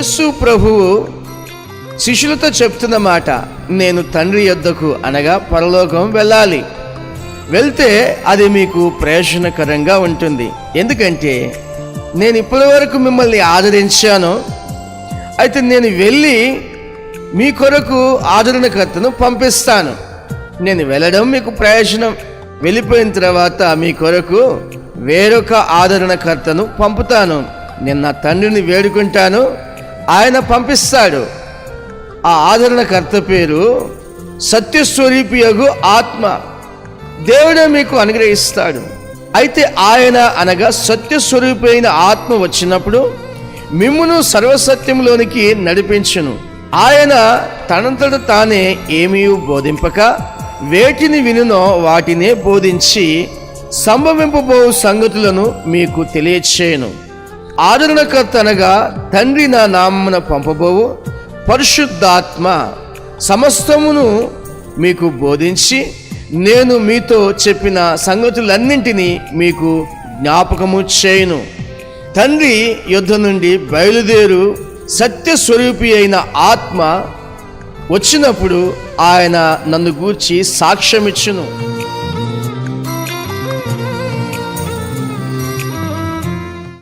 యేసు ప్రభువు శిష్యులతో చెప్తున్న మాట నేను తండ్రి యొద్దకు అనగా పరలోకం వెళ్ళాలి. వెళ్తే అది మీకు ప్రయోజనకరంగా ఉంటుంది. ఎందుకంటే నేను ఇప్పటి వరకు మిమ్మల్ని ఆదరించాను. అయితే నేను వెళ్ళి మీ కొరకు ఆదరణకర్తను పంపిస్తాను. నేను వెళ్ళడం మీకు ప్రయోజనం. వెళ్ళిపోయిన తర్వాత మీ కొరకు వేరొక ఆదరణకర్తను పంపుతాను. నేను నా తండ్రిని వేడుకుంటాను. ఆయన పంపిస్తాడు. ఆ ఆదరణకర్త పేరు సత్యస్వరూపియగు ఆత్మ. దేవుడే మీకు అనుగ్రహిస్తాడు. అయితే ఆయన అనగా సత్యస్వరూపి అయిన ఆత్మ వచ్చినప్పుడు మిమ్మును సర్వసత్యంలోనికి నడిపించును. ఆయన తనంతట తానే ఏమీ బోధింపక వేటిని వినునో వాటినే బోధించి సంభవింపబో సంగతులను మీకు తెలియచేయను. ఆదరణకర్త అనగా తండ్రి నా నామమున పంపబోవు. పరిశుద్ధాత్మ సమస్తమును మీకు బోధించి నేను మీతో చెప్పిన సంగతులన్నింటినీ మీకు జ్ఞాపకము చేయును. తండ్రి యుద్ధ నుండి బయలుదేరు సత్యస్వరూపి అయిన ఆత్మ వచ్చినప్పుడు ఆయన నన్ను గూర్చి సాక్ష్యమిచ్చును.